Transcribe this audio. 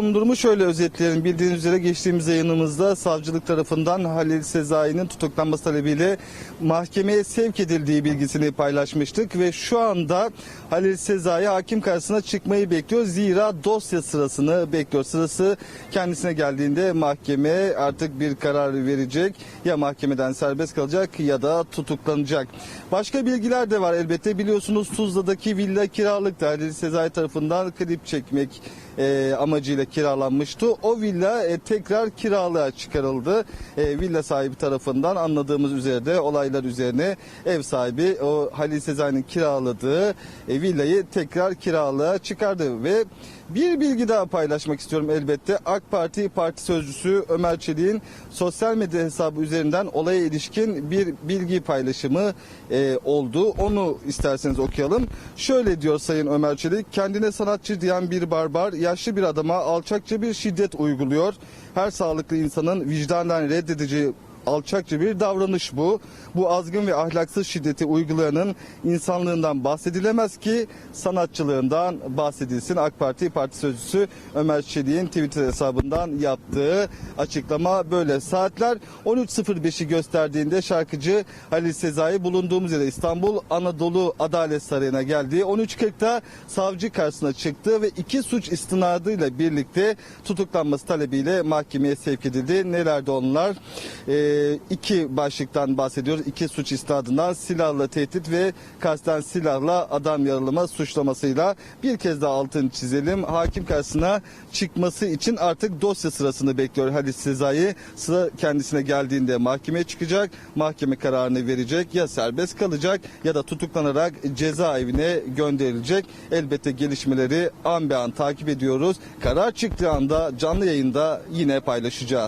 Durumu şöyle özetleyelim. Bildiğiniz üzere geçtiğimiz yayınımızda savcılık tarafından Halil Sezai'nin tutuklanması talebiyle mahkemeye sevk edildiği bilgisini paylaşmıştık ve şu anda Halil Sezai hakim karşısına çıkmayı bekliyor. Zira dosya sırasını bekliyor. Sırası kendisine geldiğinde mahkeme artık bir karar verecek. Ya mahkemeden serbest kalacak ya da tutuklanacak. Başka bilgiler de var elbette. Biliyorsunuz Tuzla'daki villa kiralıktı. Halil Sezai tarafından klip çekmek e, amacıyla kiralanmıştı. O villa e, tekrar kiralığa çıkarıldı. E, villa sahibi tarafından anladığımız üzere de olaylar üzerine ev sahibi o Halil Sezai'nin kiraladığı e, villayı tekrar kiralığa çıkardı ve bir bilgi daha paylaşmak istiyorum elbette. AK Parti Parti Sözcüsü Ömer Çelik'in sosyal medya hesabı üzerinden olaya ilişkin bir bilgi paylaşımı e, oldu. Onu isterseniz okuyalım. Şöyle diyor Sayın Ömer Çelik. Kendine sanatçı diyen bir barbar yaşlı bir adama alçakça bir şiddet uyguluyor. Her sağlıklı insanın vicdanen reddedici alçakça bir davranış bu. Bu azgın ve ahlaksız şiddeti uygulayanın insanlığından bahsedilemez ki sanatçılığından bahsedilsin. AK Parti Parti Sözcüsü Ömer Çelik'in Twitter hesabından yaptığı açıklama böyle. Saatler 13.05'i gösterdiğinde şarkıcı Halil Sezai bulunduğumuz yere İstanbul Anadolu Adalet Sarayı'na geldi. 13.40'da savcı karşısına çıktı ve iki suç istinadıyla birlikte tutuklanması talebiyle mahkemeye sevk edildi. Nelerdi onlar? Ee, iki başlıktan bahsediyoruz. İki suç istinadından silahla tehdit ve kasten silahla adam yaralama suçlamasıyla bir kez daha altını çizelim. Hakim karşısına çıkması için artık dosya sırasını bekliyor Halis Sezai. Sıra kendisine geldiğinde mahkemeye çıkacak. Mahkeme kararını verecek. Ya serbest kalacak ya da tutuklanarak cezaevine gönderilecek. Elbette gelişmeleri an be an takip ediyoruz. Karar çıktığı anda canlı yayında yine paylaşacağız.